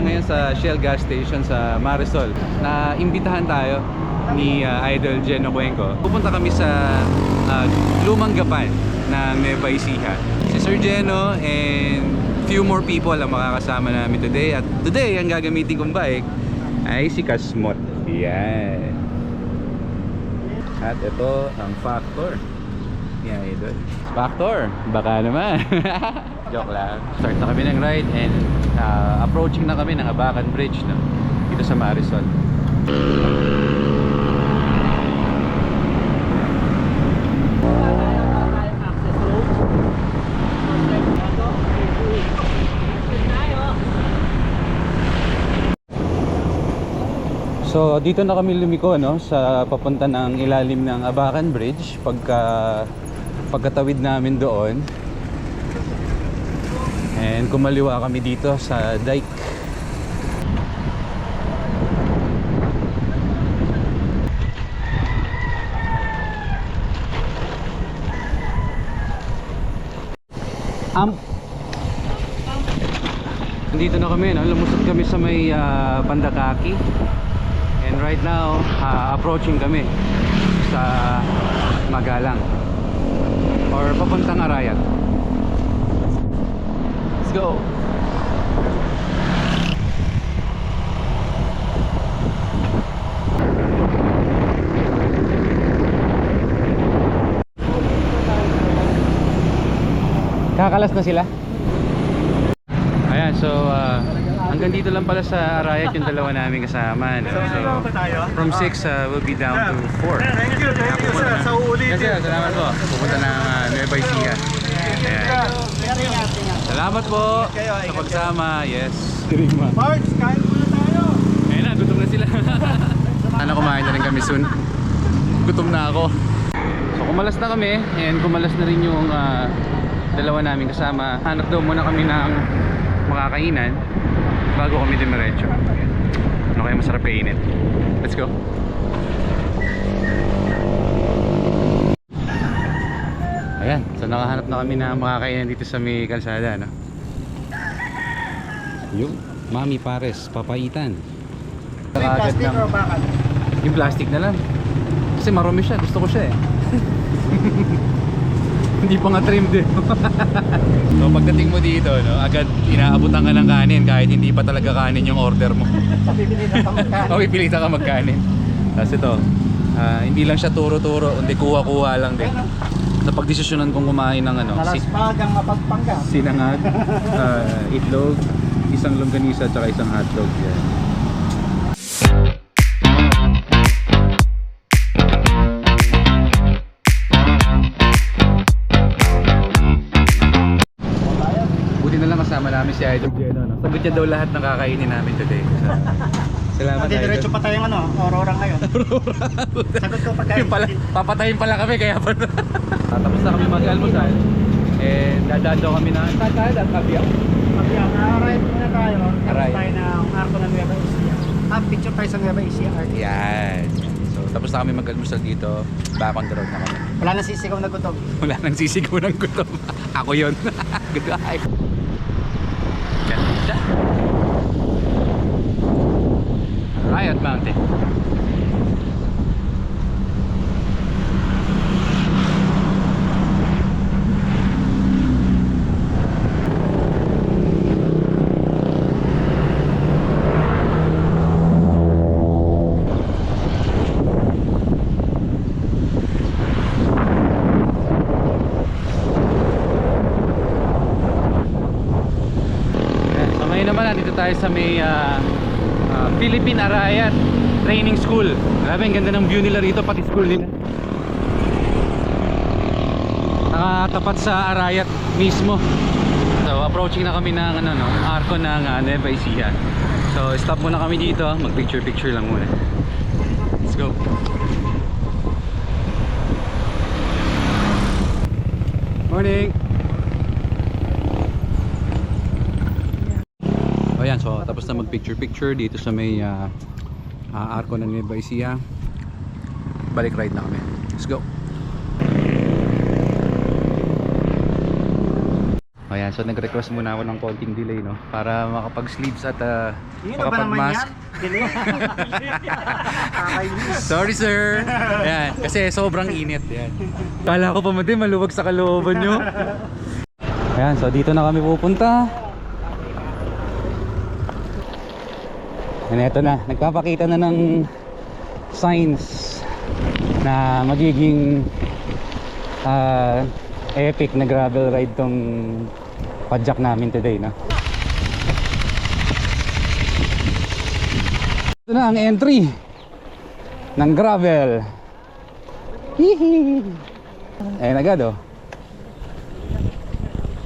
Tayo ngayon sa Shell gas station sa Marisol. Na imbitahan tayo ni uh, Idol Jeno Cuenco. Pupunta kami sa uh, Lumang Gapan ng Nueva Ecija. Si Sir Jeno and few more people ang makakasama namin today. At today, ang gagamitin kong bike ay si Kasmot. Yan. At ito ang Factor. Yeah, idol. Factor, baka naman. Joke lang. Start na kami ng ride and uh, approaching na kami ng Abacan Bridge no? dito sa Marisol. So dito na kami lumiko no sa papunta ng ilalim ng Abacan Bridge pagka pagkatawid namin doon. And kumaliwa kami dito sa dike. Am Dito na kami, no? lumusot kami sa may ah, Pandakaki. And right now, ah, approaching kami sa Magalang or papuntang Arayat. Let's go! Kakalas na sila? Ayan, so uh, hanggang dito lang pala sa Arayat yung dalawa namin kasama. No? So, from 6 uh, we'll be down to 4. Thank you, thank you sir. Sa uulitin. Yes, sir. Salamat po. Pupunta ng uh, Nueva Ecija. Ayan. Salamat po sa pagsama. Yes. March, kain muna tayo. Ayun na, gutom na sila. Sana kumain na rin kami soon. Gutom na ako. So kumalas na kami and kumalas na rin yung ah, dalawa namin kasama. Hanap daw muna kami ng makakainan bago kami dumiretso. Ano kaya masarap kainin? Let's go. Ayan, so nakahanap na kami ng makakainan dito sa may kalsada, no? Yung Mami Pares, papaitan. Plastic ng- or bakal? yung plastic na lang. Kasi marumi siya, gusto ko siya eh. Hindi pa nga trimmed eh. so pagdating mo dito, no, agad inaabutan ka ng kanin kahit hindi pa talaga kanin yung order mo. Pabibili na pangkain. o pipilitan ka magkanin. Tapos ito, ah, hindi lang siya turo-turo, hindi kuha-kuha lang din. Sa pagdesisyonan kong kumain ng ano, si- Nalaspagang mapagpanggap. sinangag, ah, itlog, isang longganisa at isang hotdog. Yan. Buti na lang kasama namin si Idol Jeno. No? Sagot niya daw lahat ng kakainin namin today. So, salamat Pati diretso Idol. pa tayong ano, Aurora ngayon. Sagot ko pagkain. Yung pala, papatayin pala kami kaya pa Tapos na kami mag-almusal. Eh, dadaan daw kami na saan tayo? Daan kabiyak? Kaya na-arrive muna tayo. Tapos Arrive. tayo ng Arco ng Nueva Ecija. Ah, picture tayo sa Nueva Ecija. Art. Yan. So, tapos na kami mag-almusal dito. Back on the road na kami. Wala na sisigaw na gutom. Wala nang sisigaw ng gutom. Ako yun. Goodbye. Ganda. Riot Mountain. Ayan, So ngayon naman nandito tayo sa may ah, ah, Philippine Arayat Training School. Grabe, ang ganda ng view nila rito, pati school nila. Nakatapat sa Arayat mismo. So approaching na kami ng ano, no, arko ng uh, Nueva Ecija. So, stop muna kami dito. Mag-picture-picture lang muna. Let's go. Morning! O yan, so tapos na mag-picture-picture dito sa may uh, uh, arko ng Nueva Ecija. Balik ride na kami. Let's go! Ayan, so nag-request muna ako ng konting delay, no? Para makapag-sleeves at uh, makapag-mask. Sorry sir. Ayan, kasi sobrang init. Ayan. Kala ko pa mati maluwag sa kalooban nyo. Ayan, so dito na kami pupunta. And eto na, nagpapakita na ng signs na magiging ah, epic na gravel ride tong padjak namin today, no? Ito na ang entry ng gravel. Hihi. Ayan agad oh.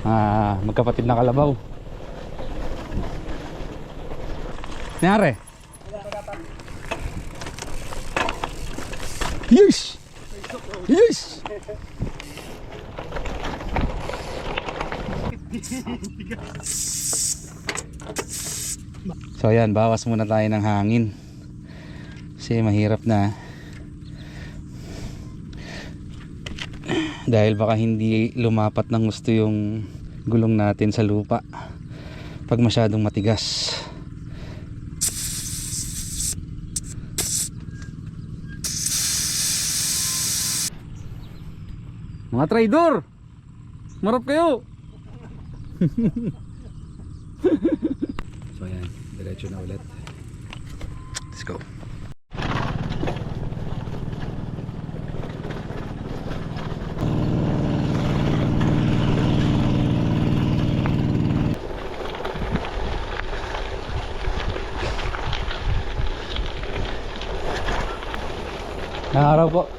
Ah, magkapatid na kalabaw. Nangyari? Yes! Yes! So ayan, bawas muna tayo ng hangin. Kasi mahirap na. Dahil baka hindi lumapat ng gusto yung gulong natin sa lupa. Pag masyadong matigas. Mga traidor! Marap kayo! so ayan, diretso na ulit. Let's go. Nakaraw po.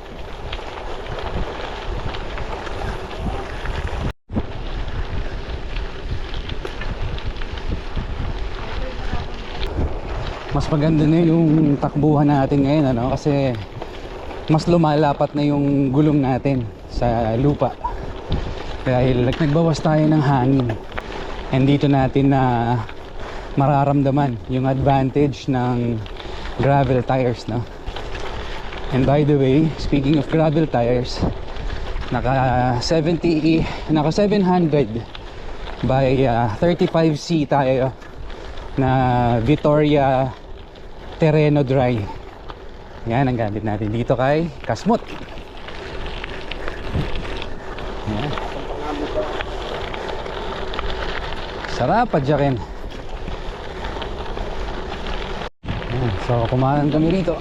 Mas maganda na yung takbuhan natin ngayon ano? Kasi mas lumalapat na yung gulong natin sa lupa. Dahil nagbawas tayo ng hangin. And dito natin na mararamdaman yung advantage ng gravel tires no? And by the way speaking of gravel tires naka 70 naka 700 by uh, 35C tayo na Vittoria Terreno Dry. Yan ang gamit natin dito kay Kasmot. Yan. Sarap padyakin. Yan. So kumanan kami rito.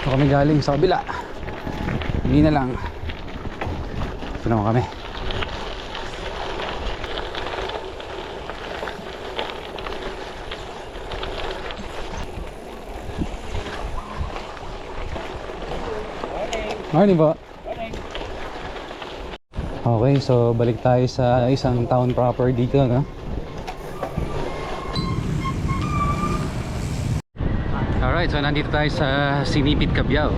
Ito kami galing sa kabila. Hindi na lang. Ito naman kami. Morning po. Okay, so balik tayo sa isang town proper dito, no? Alright, so nandito tayo sa Sinipit Cabiao.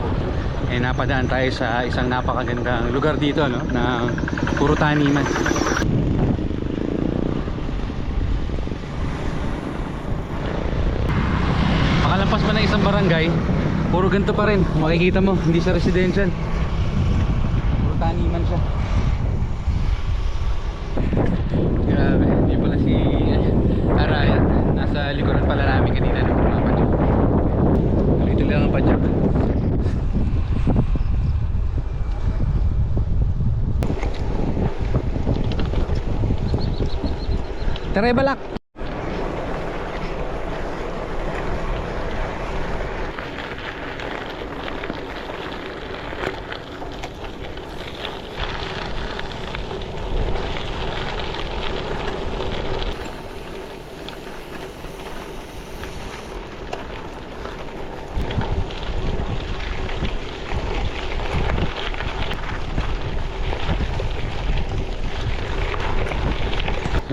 Eh napadaan tayo sa isang napakagandang lugar dito, no? Na puro taniman. Makalampas pa ng isang barangay, puro ganito pa rin. Makikita mo, hindi siya residential. Puro taniman siya. Grabe, hindi pala si Arayan. Nasa likuran pala namin kanina nung pumapadyak. Dito lang ang padyak. Tara balak.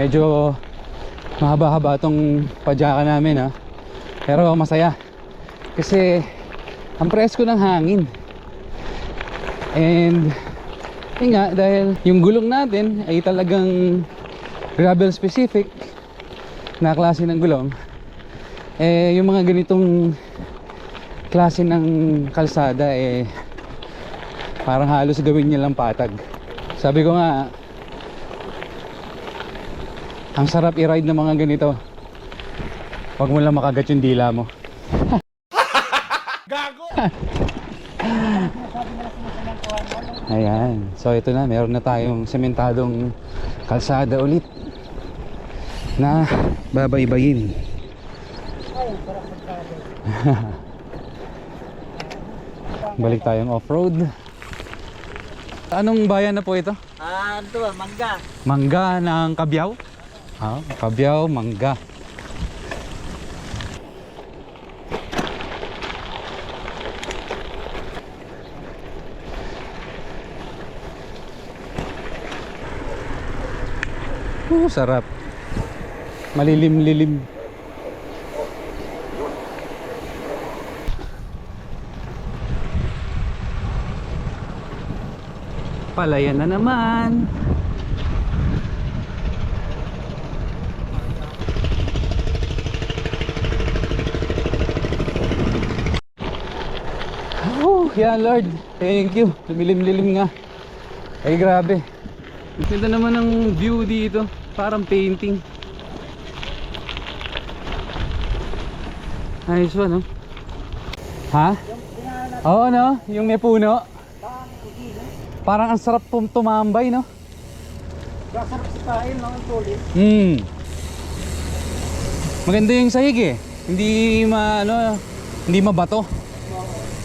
Medyo Mahaba-haba tong padyaka namin ha. Pero masaya. Kasi ang presko ng hangin. And yun nga, dahil yung gulong natin ay talagang gravel specific na klase ng gulong. Eh, yung mga ganitong klase ng kalsada eh parang halos gawin niya lang patag. Sabi ko nga, ang sarap i-ride ng mga ganito. Huwag mo lang makagat yung dila mo. Ayan. So ito na, meron na tayong sementadong kalsada ulit na babaybayin. Balik tayong off-road. Anong bayan na po ito? Ah, ito ba? Mangga. Mangga ng Kabyaw? Ah, Kabyaw, Mangga. Oh, sarap. Malilim-lilim. Palayan na naman. Oh, yan Lord. Thank you. Lumilim-lilim nga. Ay grabe. Ganda naman ng view dito. Parang painting. Ayos ba, no? Ha? Oo, no? Yung may puno. Parang ang sarap pum tumambay, no? Kasarap sa kain, no? Ang tulis. Hmm. Maganda yung sahig eh. Hindi ma ano, hindi mabato.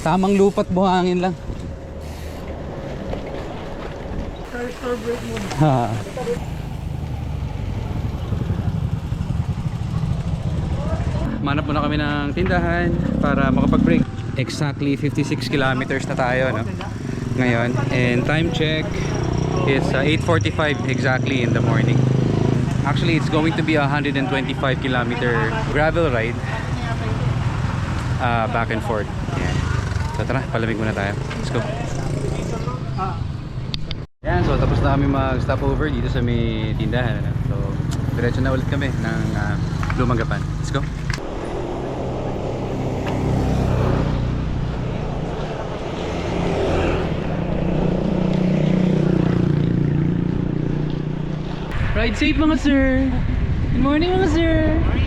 Tamang lupat buhangin lang. Break. Ha. Manap muna kami ng tindahan para makapag-break. Exactly 56 kilometers na tayo no? ngayon. And time check is uh, 8.45 exactly in the morning. Actually, it's going to be a 125 kilometer gravel ride uh, back and forth. Yan. So tara, palamig muna tayo. Let's go. Yan, so tapos na kami mag-stop over dito sa may tindahan. Ano? So, diretso na ulit kami ng uh, Lumagapan. Let's go. Ride safe mga sir! Good morning mga sir!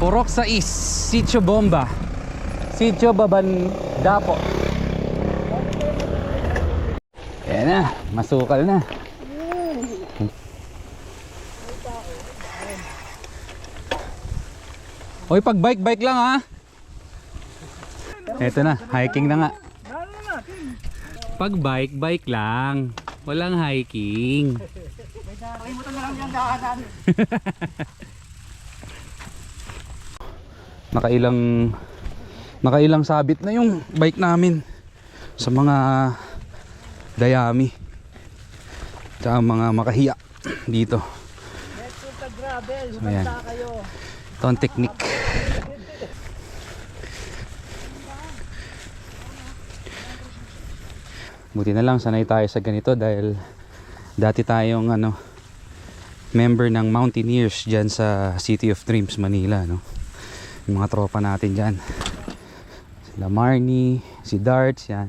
Purok sa Is, Sitio Bomba. Sitio Babandapo. Ayan na, masukal na. Hoy, pag bike-bike lang ha. Eto na, hiking na nga. Pag bike-bike lang. Walang hiking. Kalimutan na lang yung daanan. nakailang nakailang sabit na yung bike namin sa mga dayami tsaka mga makahiya dito. So, kayo. ito ang technique buti na lang sanay tayo sa ganito dahil dati tayong ano member ng Mountaineers dyan sa City of Dreams Manila no yung mga tropa natin dyan. Sila Marnie si Darts yan.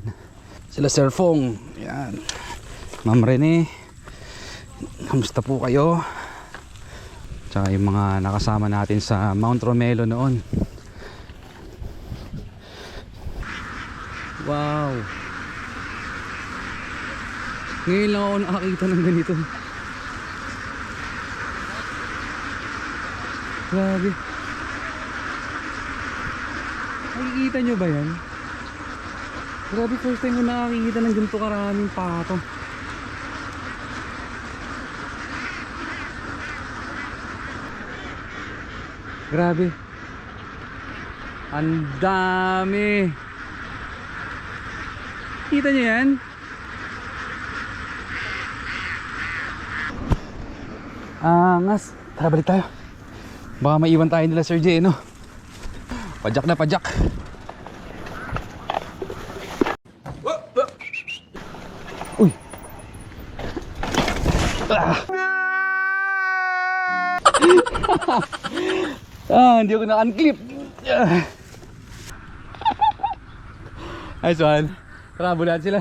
Sila Sir Fong yan. Ma'am Rene kamusta po kayo? Tsaka yung mga nakasama natin sa Mount Romelo noon. Wow. Ngayon lang ako nakakita ng ganito. Grabe Nakikita nyo ba yan? Grabe first time ko nakakikita ng ganito karaming pato. Grabe. Ang dami. Kita nyo yan? Ah, Angas. Tara balik tayo. Baka maiwan tayo nila Sir J, no? Pajak na pajak. Hindi ako naka-unclip. Ay, Swan. Tara, bulan sila.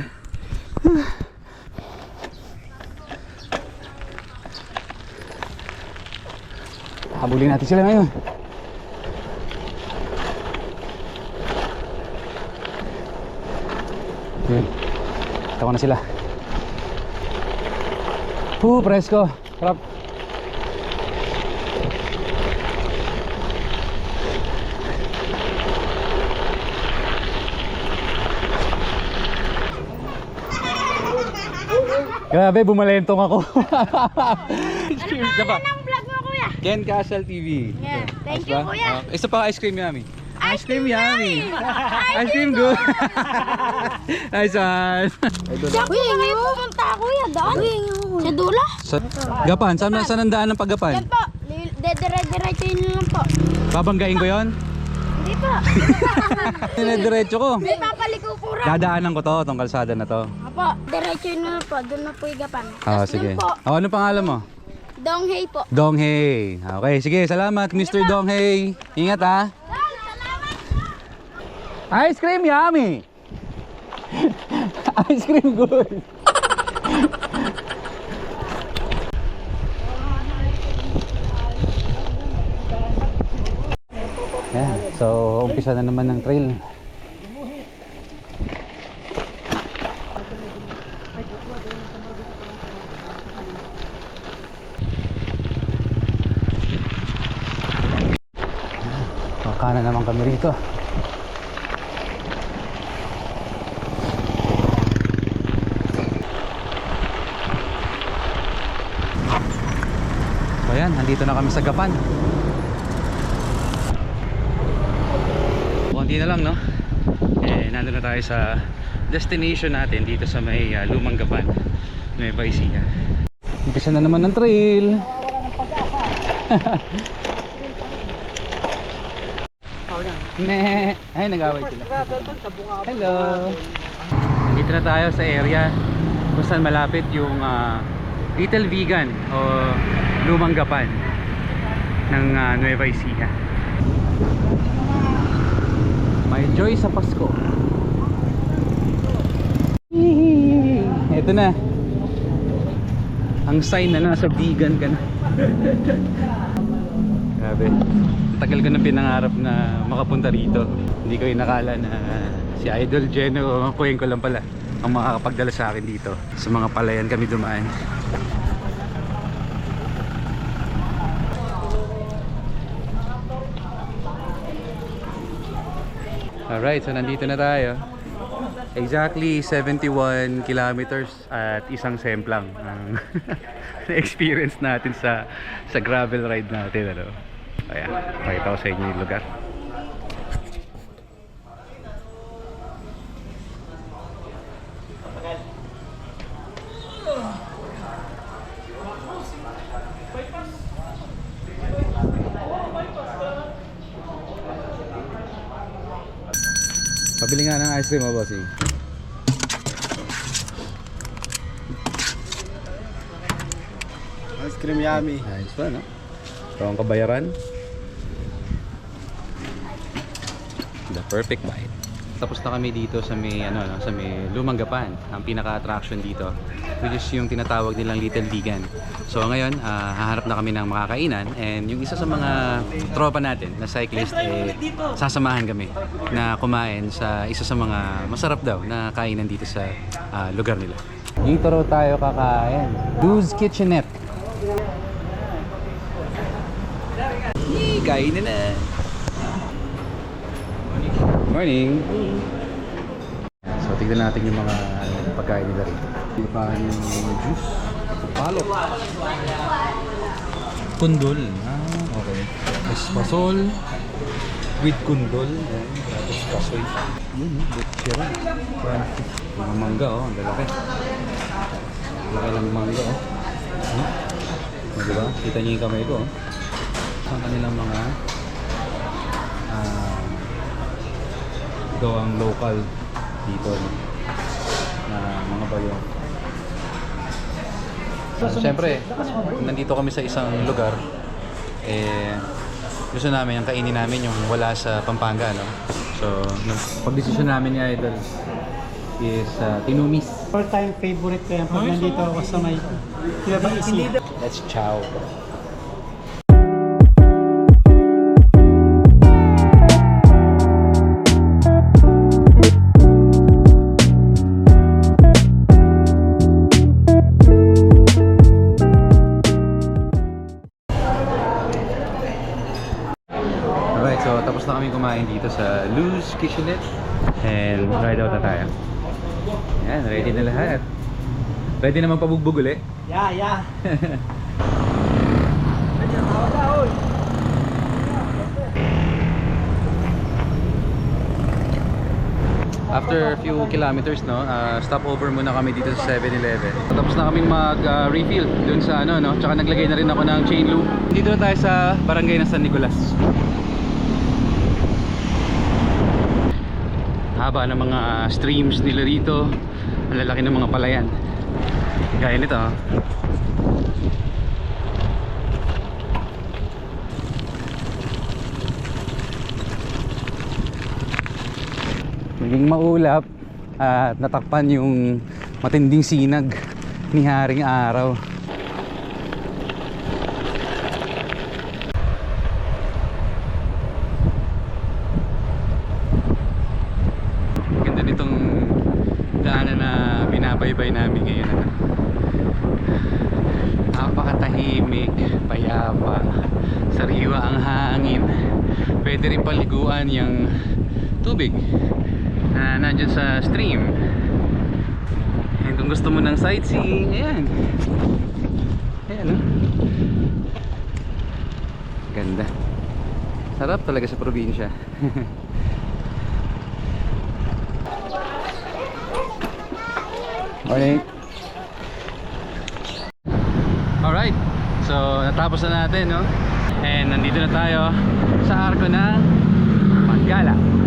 Habulin natin sila ngayon. Yun. Tawa na sila. Huh, presko. Sarap. Grabe, bumalentong ako. Cheers na pa. Anong vlog mo, kuya? Ken Castle TV. Yeah. Thank you, kuya. Ah, isa pa ice cream yummy. Ice cream yummy. ice cream good. nice one. Kuya, ngayon pumunta ako, kuya. Daan. Sa dula? Sa, gapan, saan, saan ang daan ng paggapan? Yan po. Dedire-diretso yun lang po. Babanggain ko yon. Hindi po. Diretso ko. May papaliko po rin. Dadaanan ko to, tong kalsada na to. Apo, diretso yun lang po. Doon na po igapan. Ah, Tas sige. po, Oh, ano pangalan mo? Donghey po. Donghey. Okay, sige, salamat Mr. Donghey. Ingat ha. Salamat. Ice cream yummy. Ice cream good. Yan, so umpisa na naman ng trail. Makana naman kami rito. So ayan, nandito na kami sa Gapan. Konti na lang no? Eh, nandun na tayo sa destination natin dito sa may ah, Lumang Gapan. Nueva Ecija. Umpisa na naman ng trail. Ne. Ay, nag-away sila. Hello. Dito na tayo sa area kung saan malapit yung ah, Little Vegan o Lumang Gapan ng ah, Nueva Ecija. May joy sa Pasko. Ito na. Ang sign na nasa vegan ka na. Grabe. Tagal ko na pinangarap na makapunta rito. Hindi ko inakala na si Idol Jeno o kuwing ko lang pala ang makakapagdala sa akin dito. Sa mga palayan kami dumaan. Alright, so nandito na tayo. Exactly 71 kilometers at isang semplang ang na-experience natin sa sa gravel ride natin. Ano? Ayan, pakita ko sa inyo yung lugar. Cream mo, bossing. Ice cream yummy. Ayos pa, no? Ito ang kabayaran. The perfect bite. Tapos na kami dito sa may ano no, sa may Lumang Gapan, ang pinaka-attraction dito, which is yung tinatawag nilang Little Vegan. So ngayon, ah, haharap na kami ng makakainan and yung isa sa mga tropa natin na cyclist eh sasamahan kami na kumain sa isa sa mga masarap daw na kainan dito sa ah, lugar nila. Dito raw tayo kakain. Dude's Kitchenette. Yee, kain na na. Morning. So, tignan natin yung mga ano, pagkain nila rito. Ipahan yung juice. Palok. Kundol. Ah, okay. Espasol. With kundol. Tapos kasoy. Yun, hmm, butchera. Mga mangga, oh. Ang lalaki. Laki ng mangga, oh. Hmm? O, diba? Kita niyo yung kamay ko. oh. Ang kanilang mga gawang local dito no? na mga bayo. Uh, Siyempre, nandito kami sa isang lugar, eh, gusto namin yung kainin namin yung wala sa Pampanga, no? So, pag-desisyon namin ni Idol is uh, tinumis. All-time favorite ko yan pag nandito ako sa may. Let's chow. Ready na magpabugbog uli? Yeah, yeah. After a few kilometers, no, uh, stop over muna kami dito sa 7-Eleven. Tapos na kaming mag-refill dun sa ano, no, tsaka naglagay na rin ako ng chain loop. Dito na tayo sa barangay ng San Nicolas. Haba ng mga streams nila rito. Ang lalaki ng mga palayan. Gaya nito, oh. Naging maulap at natakpan yung matinding sinag ni Haring Araw. Ganda nitong daanan na binabaybay namin ngayon. Ano? Napakatahimik, payapa, sariwa ang hangin. Pwede rin paliguan yung tubig na nandyan sa stream. And kung gusto mo ng sightseeing, ayan. Ayan, no? Ganda. Sarap talaga sa probinsya. Morning. Alright. So, natapos na natin, no? And nandito na tayo sa arko ng Pagala.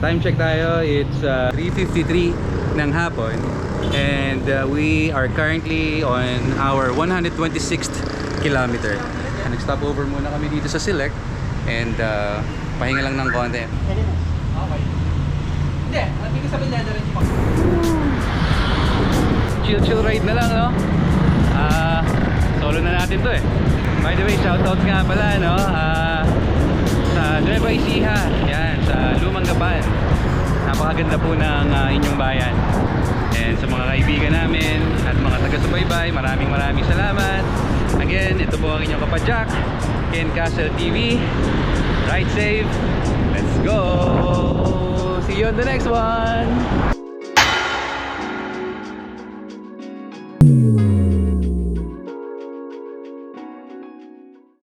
Time check tayo, it's uh, 3.53 ng hapon and uh, we are currently on our 126th kilometer. Nag-stop over muna kami dito sa Select and uh, pahinga lang ng konti. Chill chill ride na lang no? Ah, solo na natin to eh. By the way, shoutout nga pala no, ah, sa Nueva Ecija, yan, sa Lumang Gapan. Napakaganda po ng ah, inyong bayan. And sa mga kaibigan namin at mga taga-subaybay, maraming maraming salamat. Again, ito po ang inyong kapadyak, Ken Castle TV. Ride safe. Let's go! See you on the next one!